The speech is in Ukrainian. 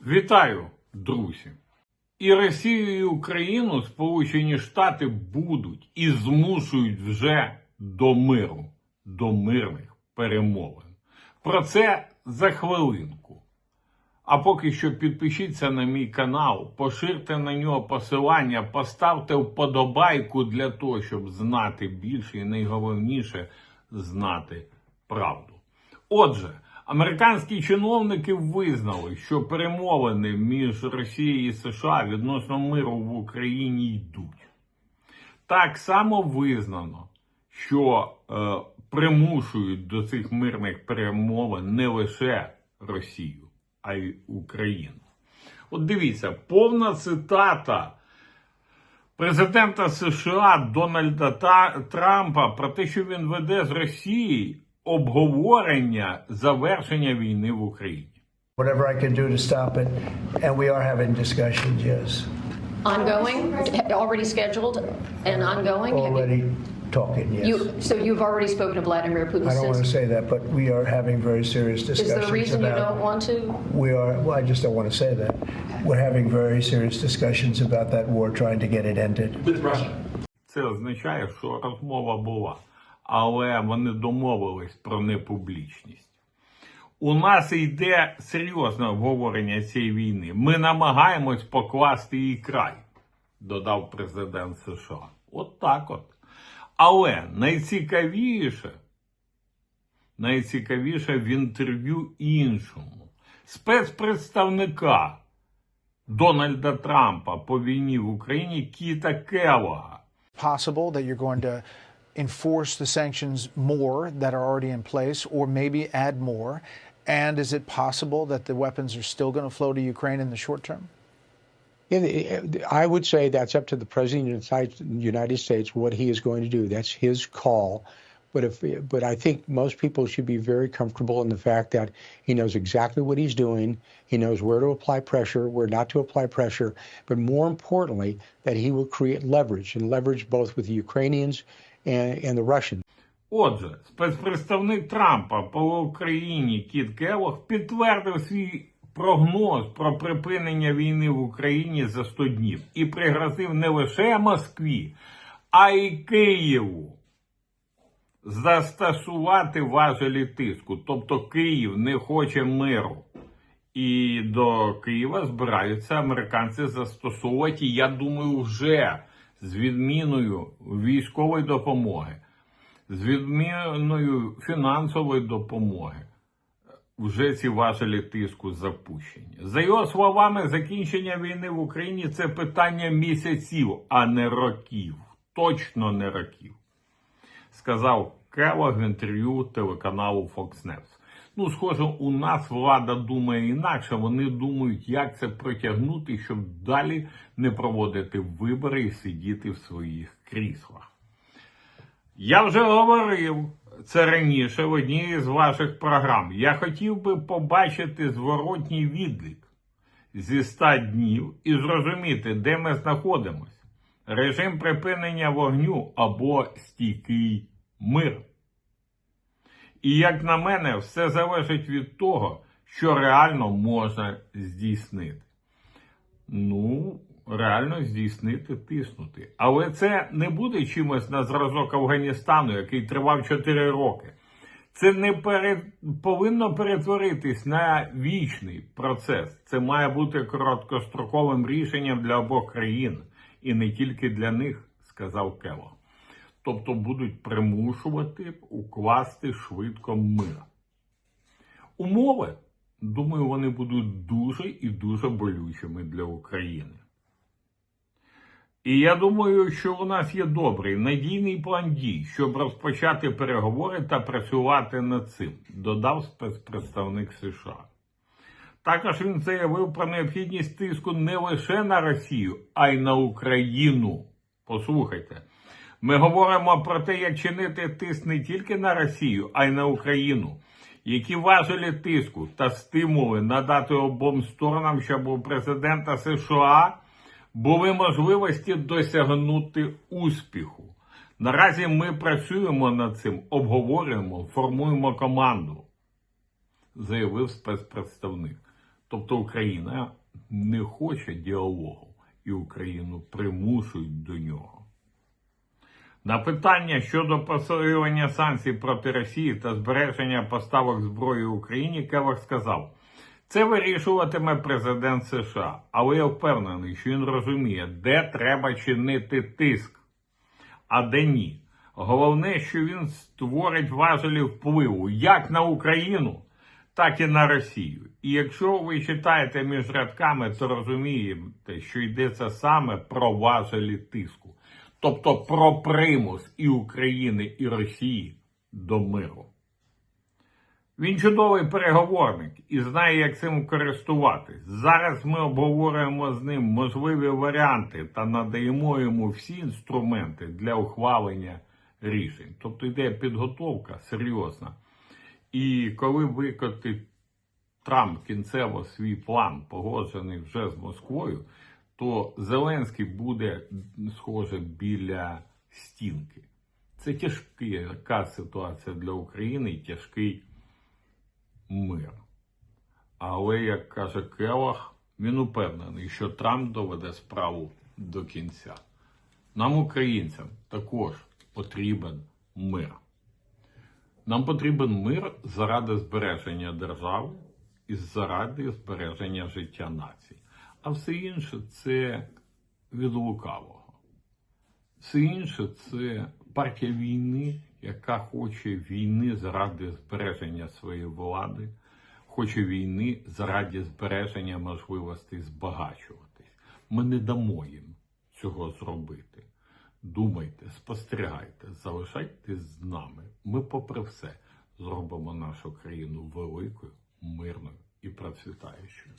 Вітаю, друзі! І Росію, і Україну Сполучені Штати будуть і змушують вже до миру, до мирних перемовин. Про це за хвилинку. А поки що підпишіться на мій канал, поширте на нього посилання, поставте вподобайку для того, щоб знати більше і найголовніше знати правду. Отже, американські чиновники визнали, що перемовини між Росією і США відносно миру в Україні йдуть. Так само визнано, що е, примушують до цих мирних перемовин не лише Росію, а й Україну. От дивіться, повна цитата президента США Дональда Трампа про те, що він веде з Росією обговорення завершення війни в Україні. whatever I can do to stop it. And we are having discussions, yes. Ongoing, already scheduled and ongoing? Have you- Already talking, yes. You, so you've already spoken to Vladimir Putin I don't want to since? say that, but we are having very serious Is discussions there a reason you don't about. want to? We are, well, I just don't want to say that. We're having very serious discussions about that war, trying to get it ended. with Russia. Це означає, що розмова була, Але вони домовились про непублічність. У нас йде серйозне обговорення цієї війни. Ми намагаємось покласти її край, додав президент США. От так от. Але найцікавіше, найцікавіше в інтерв'ю іншому спецпредставника Дональда Трампа по війні в Україні Кіта Келлога. possible that you're going to enforce the sanctions more that are already in place or maybe add more? And is it possible that the weapons are still going to flow to Ukraine in the short term? I would say that's up to the president of the United States what he is going to do. That's his call. But if, but I think most people should be very comfortable in the fact that he knows exactly what he's doing. He knows where to apply pressure, where not to apply pressure. But more importantly, that he will create leverage and leverage both with the Ukrainians and, and the Russians. Отже, спецпредставник Трампа по Україні Кіт Келлог підтвердив свій прогноз про припинення війни в Україні за 100 днів і пригрозив не лише Москві, а й Києву застосувати важелі тиску. Тобто Київ не хоче миру. І до Києва збираються американці застосовувати, я думаю, вже з відміною військової допомоги з відміною фінансової допомоги вже ці важелі тиску запущені. За його словами, закінчення війни в Україні це питання місяців, а не років. Точно не років. Сказав Келлог в інтерв'ю телеканалу Fox News. Ну, схоже, у нас влада думає інакше. Вони думають, як це протягнути, щоб далі не проводити вибори і сидіти в своїх кріслах. Я вже говорив це раніше в одній з ваших програм. Я хотів би побачити зворотній відлік зі 100 днів і зрозуміти, де ми знаходимося. Режим припинення вогню або стійкий мир. І як на мене, все залежить від того, що реально можна здійснити. Ну, реально здійснити, тиснути. Але це не буде чимось на зразок Афганістану, який тривав 4 роки. Це не пере... повинно перетворитись на вічний процес. Це має бути короткостроковим рішенням для обох країн, і не тільки для них, сказав Кело. Тобто будуть примушувати укласти швидко мир. Умови, думаю, вони будуть дуже і дуже болючими для України. І я думаю, що у нас є добрий надійний план дій, щоб розпочати переговори та працювати над цим, додав спецпредставник США. Також він заявив про необхідність тиску не лише на Росію, а й на Україну. Послухайте, ми говоримо про те, як чинити тиск не тільки на Росію, а й на Україну. Які важелі тиску та стимули надати обом сторонам, щоб у президента США були можливості досягнути успіху. Наразі ми працюємо над цим, обговорюємо, формуємо команду, заявив спецпредставник. Тобто Україна не хоче діалогу, і Україну примушують до нього. На питання щодо посилювання санкцій проти Росії та збереження поставок зброї Україні Келлог сказав: це вирішуватиме президент США, але я впевнений, що він розуміє, де треба чинити тиск, а де ні. Головне, що він створить важелі впливу як на Україну, так і на Росію. І якщо ви читаєте між рядками, то розумієте, що йдеться саме про важелі тиску, тобто про примус і України, і Росії до миру. Він чудовий переговорник і знає, як цим користуватись. Зараз ми обговорюємо з ним можливі варіанти та надаємо йому всі інструменти для ухвалення рішень. Тобто йде підготовка серйозна. І коли викотить Трамп кінцево свій план, погоджений вже з Москвою, то Зеленський буде схоже біля стінки. Це тяжка ситуація для України і тяжкий мир. Але, як каже Келах, він упевнений, що Трамп доведе справу до кінця. Нам, українцям, також потрібен мир. Нам потрібен мир заради збереження держави і заради збереження життя нації. А все інше це від лукавого. Все інше це партія війни, яка хоче війни заради збереження своєї влади, хоче війни заради збереження можливостей збагачуватись. Ми не дамо їм цього зробити. Думайте, спостерігайте, залишайтесь з нами. Ми, попри все, зробимо нашу країну великою, мирною і процвітаючою.